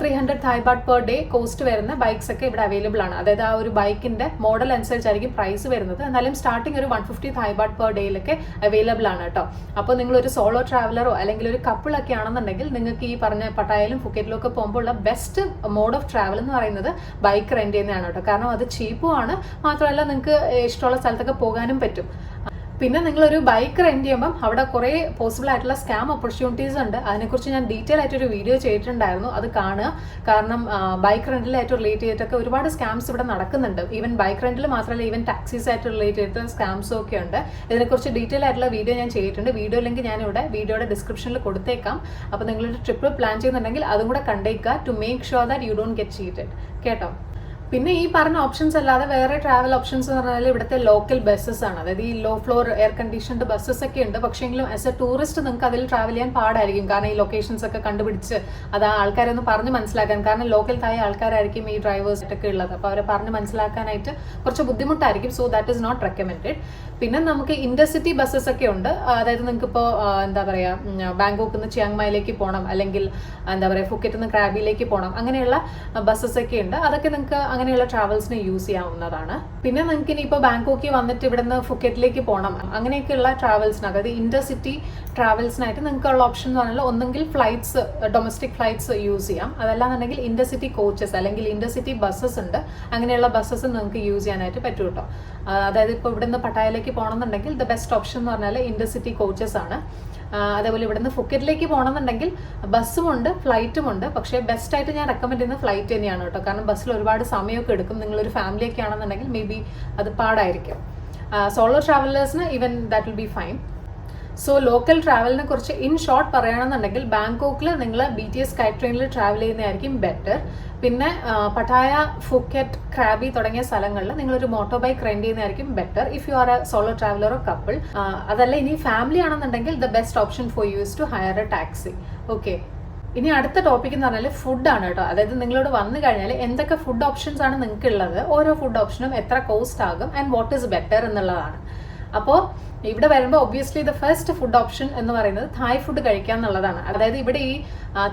three hundred Thai baht per day cost വരുന്ന ബൈക്സ് ഒക്കെ ഇവിടെ അവൈലബിൾ ആണ്. അതായത് ആ ഒരു ബൈക്കിന്റെ മോഡൽ അനുസരിച്ചായിരിക്കും പ്രൈസ് വരുന്നത്. എന്നാലും സ്റ്റാർട്ടിംഗ് ഒരു ഫിഫ്റ്റി തായ്ബാട്ട് പെർ ഡേയിലൊക്കെ അവൈലബിൾ ആണ് കേട്ടോ അപ്പോൾ നിങ്ങൾ ഒരു സോളോ ട്രാവലറോ അല്ലെങ്കിൽ ഒരു കപ്പിളൊക്കെ ആണെന്നുണ്ടെങ്കിൽ നിങ്ങൾക്ക് ഈ പറഞ്ഞ പട്ടായാലും ഫുക്കറ്റിലും ഒക്കെ പോകുമ്പോൾ ഉള്ള ബെസ്റ്റ് മോഡ് ഓഫ് ട്രാവൽ എന്ന് പറയുന്നത് ബൈക്ക് റെന്റ് ചെയ്യുന്നതാണ് കേട്ടോ കാരണം അത് ചീപ്പും ആണ്. മാത്രമല്ല നിങ്ങൾക്ക് ഇഷ്ടമുള്ള സ്ഥലത്തൊക്കെ പോകാനും പറ്റും. പിന്നെ നിങ്ങളൊരു ബൈക്ക് റെന്റ് ചെയ്യുമ്പം അവിടെ കുറേ പോസിബിൾ ആയിട്ടുള്ള സ്കാം ഓപ്പർച്യൂണിറ്റീസ് ഉണ്ട്. അതിനെക്കുറിച്ച് ഞാൻ ഡീറ്റെയിൽ ആയിട്ടൊരു വീഡിയോ ചെയ്തിട്ടുണ്ടായിരുന്നു. അത് കാണുക. കാരണം ബൈക്ക് റെന്റിലായിട്ട് റിലേറ്റ് ചെയ്തിട്ടൊക്കെ ഒരുപാട് സ്കാംസ് ഇവിടെ നടക്കുന്നുണ്ട്. ഈവൻ ബൈക്ക് റെന്റിൽ മാത്രമല്ല ഈവൻ ടാക്സീസ് ആയിട്ട് റിലേറ്റ് ചെയ്തിട്ട് സ്കാംസും ഒക്കെ ഉണ്ട്. ഇതിനെക്കുറിച്ച് ഡീറ്റെയിൽ ആയിട്ടുള്ള വീഡിയോ ഞാൻ ചെയ്തിട്ടുണ്ട്. വീഡിയോ ലിങ്ക് ഞാനിവിടെ വീഡിയോയുടെ ഡിസ്ക്രിപ്ഷനിൽ കൊടുത്തേക്കാം. അപ്പോൾ നിങ്ങളൊരു ട്രിപ്പ് പ്ലാൻ ചെയ്യുന്നുണ്ടെങ്കിൽ അതും കൂടെ കണ്ടേക്കുക to make sure that you don't get cheated കേട്ടോ? പിന്നെ ഈ പറഞ്ഞ ഓപ്ഷൻസ് അല്ലാതെ വേറെ ട്രാവൽ ഓപ്ഷൻസ് എന്ന് പറഞ്ഞാൽ ഇവിടുത്തെ ലോക്കൽ ബസ്സസ് ആണ്. അതായത് ഈ low floor air conditioned buses ഒക്കെ ഉണ്ട്. പക്ഷേങ്കിലും ആസ് എ ടൂറിസ്റ്റ് നിങ്ങൾക്ക് അതിൽ ട്രാവൽ ചെയ്യാൻ പാടായിരിക്കും. കാരണം ഈ ലൊക്കേഷൻസ് ഒക്കെ കണ്ടുപിടിച്ച് അത് ആ ആൾക്കാരൊന്ന് പറഞ്ഞ് മനസ്സിലാക്കാൻ. കാരണം ലോക്കൽ തായ ആൾക്കാരായിരിക്കും ഈ ഡ്രൈവേഴ്സ് ഒക്കെ ഉള്ളത്. അപ്പോൾ അവരെ പറഞ്ഞ് മനസ്സിലാക്കാനായിട്ട് കുറച്ച് ബുദ്ധിമുട്ടായിരിക്കും. So that is not recommended പിന്നെ നമുക്ക് ഇന്റർസിറ്റി ബസ്സസ് ഒക്കെ ഉണ്ട്. അതായത് നിങ്ങൾക്ക് ഇപ്പോൾ എന്താ പറയുക ബാങ്കോക്ക് നിന്ന് ചിയാങ്മായിലേക്ക് പോകണം അല്ലെങ്കിൽ എന്താ പറയുക ഫുക്കറ്റിൽ നിന്ന് ക്രാബിയിലേക്ക് പോകണം അങ്ങനെയുള്ള ബസ്സസ് ഒക്കെ ഉണ്ട്. അതൊക്കെ നിങ്ങൾക്ക് അങ്ങനെയുള്ള ട്രാവൽസിന് യൂസ് ചെയ്യാവുന്നതാണ്. പിന്നെ നിങ്ങൾക്ക് ഇനിയിപ്പോൾ ബാങ്കോക്കിൽ വന്നിട്ട് ഇവിടുന്ന് ഫുക്കറ്റിലേക്ക് പോകണം അങ്ങനെയൊക്കെയുള്ള ട്രാവൽസിന് അതായത് ഇന്റർസിറ്റി ട്രാവൽസിനായിട്ട് നിങ്ങൾക്കുള്ള ഓപ്ഷൻ എന്ന് പറഞ്ഞാൽ ഒന്നെങ്കിൽ ഫ്ലൈറ്റ്സ് ഡൊമസ്റ്റിക് ഫ്ലൈറ്റ്സ് യൂസ് ചെയ്യാം. അതല്ലാന്നുണ്ടെങ്കിൽ ഇന്റർസിറ്റി കോച്ചസ് അല്ലെങ്കിൽ ഇന്റർസിറ്റി ബസ്സസ് ഉണ്ട്. അങ്ങനെയുള്ള ബസ്സസ് നിങ്ങൾക്ക് യൂസ് ചെയ്യാനായിട്ട് പറ്റും കേട്ടോ അതായത് ഇപ്പോൾ ഇവിടുന്ന് പട്ടായയിലേക്ക് പോകണമെന്നുണ്ടെങ്കിൽ ദ ബെസ്റ്റ് ഓപ്ഷൻ എന്ന് പറഞ്ഞാൽ ഇന്റർസിറ്റി കോച്ചസ് ആണ്. അതേപോലെ ഇവിടുന്ന് ഫുക്കറ്റിലേക്ക് പോകണമെന്നുണ്ടെങ്കിൽ ഫ്ലൈറ്റും ഉണ്ട് പക്ഷേ ബെസ്റ്റ് ആയിട്ട് ഞാൻ റെക്കമെൻഡ് ചെയ്യുന്ന ഫ്ലൈറ്റ് തന്നെയാണ് കേട്ടോ. കാരണം ബസ്സിൽ ഒരുപാട് സമയമൊക്കെ എടുക്കും. നിങ്ങളൊരു ഫാമിലിയൊക്കെ ആണെന്നുണ്ടെങ്കിൽ മേ ബി അത് പാടായിരിക്കും. Solo ട്രാവലേഴ്സിന് even that will be fine so local ട്രാവലിനെ കുറിച്ച് ഇൻ ഷോർട്ട് പറയുകയാണെന്നുണ്ടെങ്കിൽ ബാങ്കോക്കിൽ നിങ്ങൾ ബി ടി എസ് സ്കൈ ട്രെയിനിൽ ട്രാവൽ ചെയ്യുന്നതായിരിക്കും ബെറ്റർ പിന്നെ പട്ടായ ഫുക്കറ്റ് ക്രാബി തുടങ്ങിയ സ്ഥലങ്ങളിൽ നിങ്ങളൊരു മോട്ടോർ ബൈക്ക് റെന്റ് ചെയ്യുന്നതായിരിക്കും better if you are a solo traveller or couple അതല്ല ഇനി ഫാമിലി ആണെന്നുണ്ടെങ്കിൽ the best option for you use to hire a taxi okay ഇനി അടുത്ത ടോപ്പിക് എന്ന് പറഞ്ഞാൽ ഫുഡാണ് കേട്ടോ. അതായത് നിങ്ങളോട് വന്നു കഴിഞ്ഞാൽ എന്തൊക്കെ ഫുഡ് ഓപ്ഷൻസ് ആണ് നിങ്ങൾക്ക് ഉള്ളത് ഓരോ ഫുഡ് ഓപ്ഷനും എത്ര കോസ്റ്റ് ആകും? ആൻഡ് വാട്ട് ഈസ് ബെറ്റർ എന്നുള്ളതാണ്. അപ്പോൾ ഇവിടെ വരുമ്പോൾ obviously the first food option എന്ന് പറയുന്നത് തായ് ഫുഡ് കഴിക്കുക എന്നുള്ളതാണ്. അതായത് ഇവിടെ ഈ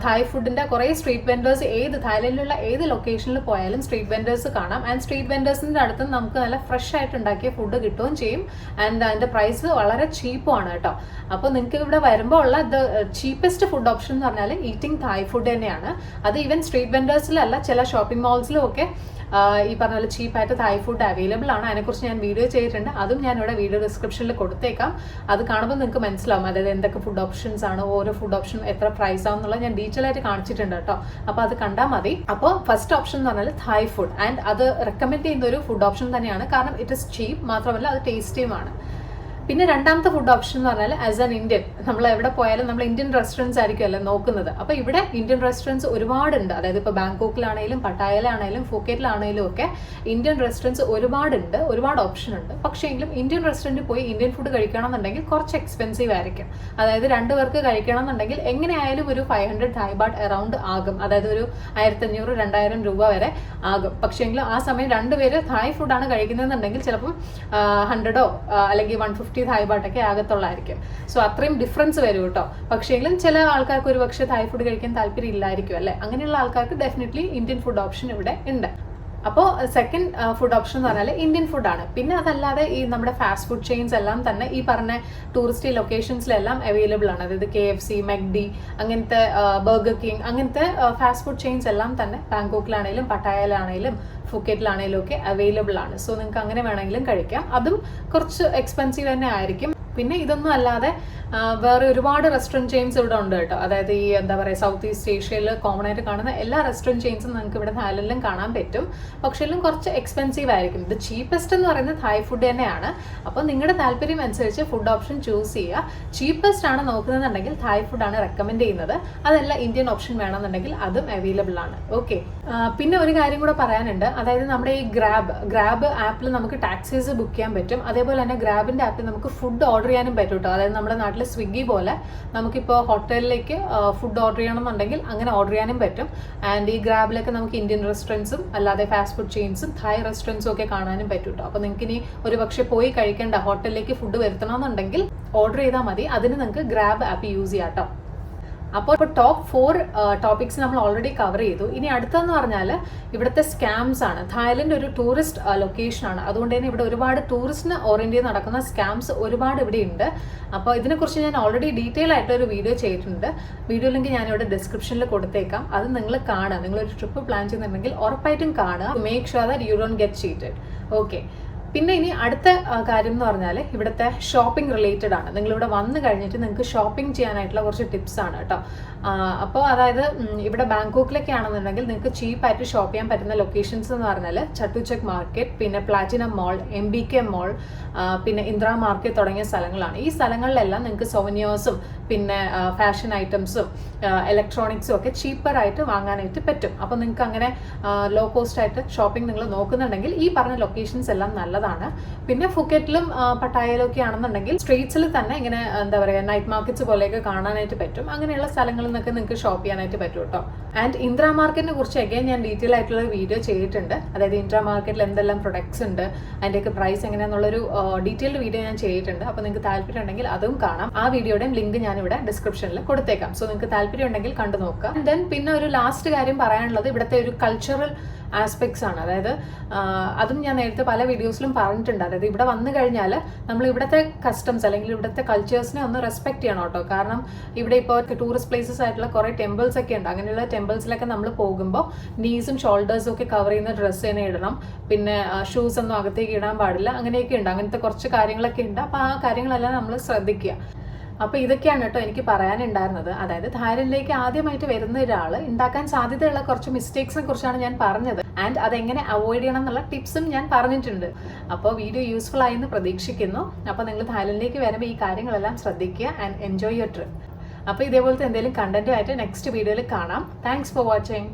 തായ് ഫുഡിന്റെ കുറേ സ്ട്രീറ്റ് വെൻഡേഴ്സ് ഏത് തായ്ലൻഡിലുള്ള ഏത് ലൊക്കേഷനിൽ പോയാലും സ്ട്രീറ്റ് വെൻഡേഴ്സ് കാണാം. ആൻഡ് സ്ട്രീറ്റ് വെൻഡേഴ്സിന്റെ അടുത്ത് നമുക്ക് നല്ല ഫ്രഷ് ആയിട്ട് ഉണ്ടാക്കിയ ഫുഡ് കിട്ടുകയും ചെയ്യും. ആൻഡ് അതിന്റെ പ്രൈസ് വളരെ ചീപ്പുമാണ് കേട്ടോ. അപ്പോൾ നിങ്ങൾക്ക് ഇവിടെ വരുമ്പോൾ ഉള്ള ദ ചീപ്പസ്റ്റ് ഫുഡ് ഓപ്ഷൻ എന്ന് പറഞ്ഞാൽ ഈറ്റിംഗ് തായ് ഫുഡ് തന്നെയാണ്. അത് ഈവൻ സ്ട്രീറ്റ് വെൻഡേഴ്സിലല്ല ചില ഷോപ്പിംഗ് മാൾസിലും ഒക്കെ ഈ പറഞ്ഞ പോലെ ചീപ്പായിട്ട് തായ് ഫുഡ് അവൈലബിൾ ആണ്. അതിനെക്കുറിച്ച് ഞാൻ വീഡിയോ ചെയ്തിട്ടുണ്ട്. അതും ഞാൻ ഇവിടെ വീഡിയോ ഡിസ്ക്രിപ്ഷനിൽ കൊടുത്തേക്കാം. അത് കാണുമ്പോൾ നിങ്ങൾക്ക് മനസ്സിലാവും. അതായത് എന്തൊക്കെ ഫുഡ് ഓപ്ഷൻസ് ആണ് ഓരോ ഫുഡ് ഓപ്ഷൻ എത്ര പ്രൈസ് ആണെന്നുള്ളത് ഞാൻ ഡീറ്റെയിൽ ആയിട്ട് കാണിച്ചിട്ടുണ്ട് കേട്ടോ. അപ്പോൾ അത് കണ്ടാൽ മതി. അപ്പോൾ ഫസ്റ്റ് ഓപ്ഷൻ എന്ന് പറഞ്ഞാൽ തായ് ഫുഡ് ആൻഡ് അത് റെക്കമെൻഡ് ചെയ്യുന്ന ഒരു ഫുഡ് ഓപ്ഷൻ തന്നെയാണ്. കാരണം ഇറ്റ് ഇസ് ചീപ്പ് മാത്രമല്ല അത് ടേസ്റ്റിയുമാണ് പിന്നെ രണ്ടാമത്തെ ഫുഡ് ഓപ്ഷൻ എന്ന് പറഞ്ഞാൽ ആസ് ആൻ ഇന്ത്യൻ നമ്മൾ എവിടെ പോയാലും നമ്മൾ ഇന്ത്യൻ റെസ്റ്റോറന്റ്സ് ആയിരിക്കുമല്ലോ നോക്കുന്നത്. അപ്പോൾ ഇവിടെ ഇന്ത്യൻ റെസ്റ്റോറന്റ്സ് ഒരുപാടുണ്ട്. അതായത് ഇപ്പോൾ ബാങ്കോക്കിലാണെങ്കിലും പട്ടായയിലാണെങ്കിലും ഫുക്കറ്റിലാണെങ്കിലും ഒക്കെ ഇന്ത്യൻ റെസ്റ്റോറന്റ്സ് ഒരുപാടുണ്ട്. ഒരുപാട് ഓപ്ഷൻ ഉണ്ട്. പക്ഷേ എങ്കിലും ഇന്ത്യൻ റെസ്റ്റോറന്റിൽ പോയി ഇന്ത്യൻ ഫുഡ് കഴിക്കണം എന്നുണ്ടെങ്കിൽ കുറച്ച് എക്സ്പെൻസീവ് ആയിരിക്കും. അതായത് രണ്ട് പേർക്ക് കഴിക്കണം എന്നുണ്ടെങ്കിൽ എങ്ങനെയായാലും ഒരു five hundred Thai baht around ആകും. അതായത് ഒരു ആയിരത്തഞ്ഞൂറ് രണ്ടായിരം രൂപ വരെ ആകും. പക്ഷേങ്കിലും ആ സമയം രണ്ടുപേര് തായ് ഫുഡാണ് കഴിക്കുന്നതെന്നുണ്ടെങ്കിൽ ചിലപ്പം ഹൺഡ്രഡോ അല്ലെങ്കിൽ വൺ ഫിഫ്റ്റി തായ് ബാട്ടൊക്കെ ആകത്തുള്ളായിരിക്കും. സോ അത്രയും ഡിഫറൻസ് വരും കേട്ടോ പക്ഷേങ്കിലും ചില ആൾക്കാർക്ക് ഒരു പക്ഷേ തായ് ഫുഡ് കഴിക്കാൻ താല്പര്യം ഇല്ലായിരിക്കും അല്ലേ? അങ്ങനെയുള്ള ആൾക്കാർക്ക് ഡെഫിനറ്റ്ലി ഇന്ത്യൻ ഫുഡ് ഓപ്ഷൻ ഇവിടെ ഉണ്ട്. അപ്പോൾ സെക്കൻഡ് ഫുഡ് ഓപ്ഷൻ എന്ന് പറഞ്ഞാൽ ഇന്ത്യൻ ഫുഡാണ് പിന്നെ അതല്ലാതെ ഈ നമ്മുടെ ഫാസ്റ്റ് ഫുഡ് ചെയിൻസ് എല്ലാം തന്നെ ഈ പറഞ്ഞ ടൂറിസ്റ്റ് ലൊക്കേഷൻസിലെല്ലാം അവൈലബിൾ ആണ്. അതായത് കെ എഫ് സി മെക്ഡി അങ്ങനത്തെ ബർഗർ കിങ് അങ്ങനത്തെ ഫാസ്റ്റ് ഫുഡ് ചെയിൻസ് എല്ലാം തന്നെ ബാങ്കോക്കിലാണെങ്കിലും പട്ടായയിലാണെങ്കിലും ഫുക്കറ്റിലാണെങ്കിലും ഒക്കെ അവൈലബിൾ ആണ്. സോ നിങ്ങൾക്ക് അങ്ങനെ വേണമെങ്കിലും കഴിക്കാം. അതും കുറച്ച് എക്സ്പെൻസീവ് തന്നെ ആയിരിക്കും. പിന്നെ ഇതൊന്നും അല്ലാതെ വേറെ ഒരുപാട് റെസ്റ്റോറന്റ് ചെയിൻസ് ഇവിടെ ഉണ്ട് കേട്ടോ. അതായത് ഈ എന്താ പറയുക സൗത്ത് ഈസ്റ്റ് ഏഷ്യയിൽ കോമൺ ആയിട്ട് കാണുന്ന എല്ലാ റെസ്റ്റോറന്റ് ചെയിൻസും നിങ്ങൾക്ക് ഇവിടെ തായ്ലൻഡിലും കാണാൻ പറ്റും. പക്ഷേ എല്ലാം കുറച്ച് എക്സ്പെൻസീവ് ആയിരിക്കും. ഇത് ചീപ്പസ്റ്റ് എന്ന് പറയുന്നത് തായ് ഫുഡ് തന്നെയാണ്. അപ്പോൾ നിങ്ങളുടെ താല്പര്യം അനുസരിച്ച് ഫുഡ് ഓപ്ഷൻ ചൂസ് ചെയ്യുക. ചീപ്പസ്റ്റ് ആണ് നോക്കുന്നതെന്നുണ്ടെങ്കിൽ തായ് ഫുഡാണ് റെക്കമെൻഡ് ചെയ്യുന്നത്. അതല്ല ഇന്ത്യൻ ഓപ്ഷൻ വേണമെന്നുണ്ടെങ്കിൽ അതും അവൈലബിൾ ആണ്. ഓക്കെ പിന്നെ ഒരു കാര്യം കൂടെ പറയാനുണ്ട്. അതായത് നമ്മുടെ ഈ ഗ്രാബ് ഗ്രാബ് ആപ്പിൽ നമുക്ക് ടാക്സീസ് ബുക്ക് ചെയ്യാൻ പറ്റും. അതേപോലെ തന്നെ ഗ്രാബിന്റെ ആപ്പിൽ നമുക്ക് ഫുഡ് ഓർഡർ ചെയ്യാനും പറ്റും കേട്ടോ അതായത് നമ്മുടെ നാട്ടിലെ സ്വിഗ്ഗി പോലെ നമുക്കിപ്പോൾ ഹോട്ടലിലേക്ക് ഫുഡ് ഓർഡർ ചെയ്യണമെന്നുണ്ടെങ്കിൽ അങ്ങനെ ഓർഡർ ചെയ്യാനും പറ്റും. ആൻഡ് ഈ ഗ്രാബിലൊക്കെ നമുക്ക് ഇന്ത്യൻ റെസ്റ്റോറന്റ്സും അല്ലാതെ ഫാസ്റ്റ് ഫുഡ് ചെയിൻസും തായ് റെസ്റ്റോറന്റ്സും ഒക്കെ കാണാനും പറ്റും കേട്ടോ അപ്പോൾ നിങ്ങൾക്ക് ഇനി ഒരു പക്ഷേ പോയി കഴിക്കേണ്ട ഹോട്ടലിലേക്ക് ഫുഡ് വരുത്തണമെന്നുണ്ടെങ്കിൽ ഓർഡർ ചെയ്താൽ മതി. അതിന് നിങ്ങൾക്ക് ഗ്രാബ് ആപ്പ് യൂസ് ചെയ്യാം കേട്ടോ അപ്പോൾ ടോപ്പ് ഫോർ ടോപ്പിക്സ് നമ്മൾ ഓൾറെഡി കവർ ചെയ്തു. ഇനി അടുത്തെന്ന് പറഞ്ഞാൽ ഇവിടുത്തെ സ്കാംസ് ആണ്. തായ്ലൻഡ് ഒരു ടൂറിസ്റ്റ് ലൊക്കേഷൻ ആണ്. അതുകൊണ്ട് തന്നെ ഇവിടെ ഒരുപാട് ടൂറിസ്റ്റിന് ഓറിയന്റ് നടക്കുന്ന സ്കാംസ് ഒരുപാട് ഇവിടെ ഉണ്ട്. അപ്പോൾ ഇതിനെക്കുറിച്ച് ഞാൻ ഓൾറെഡി ഡീറ്റെയിൽ ആയിട്ട് ഒരു വീഡിയോ ചെയ്തിട്ടുണ്ട്. വീഡിയോ ലിങ്ക് ഞാൻ ഇവിടെ ഡിസ്ക്രിപ്ഷനിൽ കൊടുത്തേക്കാം. അത് നിങ്ങൾ കാണുക. ഒരു ട്രിപ്പ് പ്ലാൻ ചെയ്യുന്നുണ്ടെങ്കിൽ ഉറപ്പായിട്ടും കാണുക. Make sure that you don't get cheated okay പിന്നെ ഇനി അടുത്ത കാര്യം എന്ന് പറഞ്ഞാൽ ഇവിടുത്തെ ഷോപ്പിംഗ് റിലേറ്റഡ് ആണ്. നിങ്ങൾ ഇവിടെ വന്നു കഴിഞ്ഞിട്ട് നിങ്ങൾക്ക് ഷോപ്പിംഗ് ചെയ്യാനായിട്ടുള്ള കുറച്ച് ടിപ്സ് ആണ് കേട്ടോ. അപ്പോൾ അതായത് ഇവിടെ ബാങ്കോക്കിലൊക്കെ ആണെന്നുണ്ടെങ്കിൽ നിങ്ങൾക്ക് ചീപ്പായിട്ട് ഷോപ്പ് ചെയ്യാൻ പറ്റുന്ന ലൊക്കേഷൻസ് എന്ന് പറഞ്ഞാൽ ചട്ടുചക് മാർക്കറ്റ് പിന്നെ Platinum mall M B K mall പിന്നെ ഇന്ദ്ര മാർക്കറ്റ് തുടങ്ങിയ സ്ഥലങ്ങളാണ്. ഈ സ്ഥലങ്ങളിലെല്ലാം നിങ്ങൾക്ക് സോവനിയേഴ്സും പിന്നെ ഫാഷൻ ഐറ്റംസും ഇലക്ട്രോണിക്സും ഒക്കെ ചീപ്പറായിട്ട് വാങ്ങാനായിട്ട് പറ്റും. അപ്പോൾ നിങ്ങൾക്ക് അങ്ങനെ ലോ കോസ്റ്റ് ആയിട്ട് ഷോപ്പിംഗ് നിങ്ങൾ നോക്കുന്നുണ്ടെങ്കിൽ ഈ പറഞ്ഞ ലൊക്കേഷൻസ് എല്ലാം നല്ലതാണ്. പിന്നെ ഫുക്കറ്റിലും പട്ടായയിലും ഒക്കെ ആണെന്നുണ്ടെങ്കിൽ സ്ട്രീറ്റ്സിൽ തന്നെ ഇങ്ങനെ എന്താ പറയുക നൈറ്റ് മാർക്കറ്റ്സ് പോലെയൊക്കെ കാണാനായിട്ട് പറ്റും. അങ്ങനെയുള്ള സ്ഥലങ്ങളിൽ നിന്നൊക്കെ നിങ്ങൾക്ക് ഷോപ്പ് ചെയ്യാനായിട്ട് പറ്റും കേട്ടോ. ആൻഡ് ഇന്ദ്ര മാർക്കറ്റിനെ കുറിച്ച് അഗൈൻ ഞാൻ ഡീറ്റെയിൽ ആയിട്ടുള്ള വീഡിയോ ചെയ്തിട്ടുണ്ട്. അതായത് ഇന്ദ്ര മാർക്കറ്റിൽ എന്തെല്ലാം പ്രൊഡക്ട്സ് ഉണ്ട് അതിന്റെയൊക്കെ പ്രൈസ് എങ്ങനെയാണെന്നുള്ളൊരു ഡീറ്റെയിൽഡ് വീഡിയോ ഞാൻ ചെയ്തിട്ടുണ്ട്. അപ്പോൾ നിങ്ങൾക്ക് താല്പര്യം ഉണ്ടെങ്കിൽ അതും കാണാം. ആ വീഡിയോയുടെ ലിങ്ക് ഞാനിവിടെ ഡിസ്ക്രിപ്ഷനിൽ കൊടുത്തേക്കാം. സോ നിങ്ങൾക്ക് താല്പര്യം ഉണ്ടെങ്കിൽ കണ്ടു നോക്കാം ദെൻ പിന്നെ ഒരു ലാസ്റ്റ് കാര്യം പറയാനുള്ളത് ഇവിടുത്തെ ഒരു കൾച്ചറൽ ആസ്പെക്ട്സ് ആണ്. അതായത് അതും ഞാൻ നേരത്തെ പല വീഡിയോസിലും പറഞ്ഞിട്ടുണ്ട്. അതായത് ഇവിടെ വന്നു കഴിഞ്ഞാൽ നമ്മൾ ഇവിടുത്തെ കസ്റ്റംസ് അല്ലെങ്കിൽ ഇവിടുത്തെ കൾച്ചേഴ്സിനെ ഒന്ന് റെസ്പെക്ട് ചെയ്യണം കേട്ടോ. കാരണം ഇവിടെ ഇപ്പോൾ ടൂറിസ്റ്റ് പ്ലേസസ് ആയിട്ടുള്ള കുറേ ടെമ്പിൾസ് ഒക്കെ ഉണ്ട്. അങ്ങനെയുള്ള ടെമ്പിൾസിലൊക്കെ നമ്മൾ പോകുമ്പോൾ നീസും ഷോൾഡേഴ്സും ഒക്കെ കവർ ചെയ്യുന്ന ഡ്രസ്സ് തന്നെ ഇടണം. പിന്നെ ഷൂസ് ഒന്നും അകത്തേക്ക് ഇടാൻ പാടില്ല. അങ്ങനെയൊക്കെ ഉണ്ട്. അങ്ങനത്തെ കുറച്ച് കാര്യങ്ങളൊക്കെ ഉണ്ട്. അപ്പോൾ ആ കാര്യങ്ങളെല്ലാം നമ്മൾ ശ്രദ്ധിക്കുക. അപ്പോൾ ഇതൊക്കെയാണ് കേട്ടോ എനിക്ക് പറയാനുണ്ടായിരുന്നത്. അതായത് ധാരണയിലേക്ക് ആദ്യമായിട്ട് വരുന്ന ഒരാൾ ഉണ്ടാക്കാൻ സാധ്യതയുള്ള കുറച്ച് മിസ്റ്റേക്സിനെ കുറിച്ചാണ് ഞാൻ പറഞ്ഞത്. ആൻഡ് അതെങ്ങനെ അവോയ്ഡ് ചെയ്യണം എന്നുള്ള ടിപ്സും ഞാൻ പറഞ്ഞിട്ടുണ്ട്. അപ്പോൾ വീഡിയോ യൂസ്ഫുൾ ആയി എന്ന് പ്രതീക്ഷിക്കുന്നു. അപ്പോൾ നിങ്ങൾ തായ്ലൻഡിലേക്ക് വരുമ്പോൾ ഈ കാര്യങ്ങളെല്ലാം ശ്രദ്ധിക്കുക ആൻഡ് എൻജോയ് യുവർ ട്രിപ്പ് അപ്പോൾ ഇതേപോലത്തെ എന്തെങ്കിലും കണ്ടന്റുമായിട്ട് നെക്സ്റ്റ് വീഡിയോയിൽ കാണാം. Thanks for watching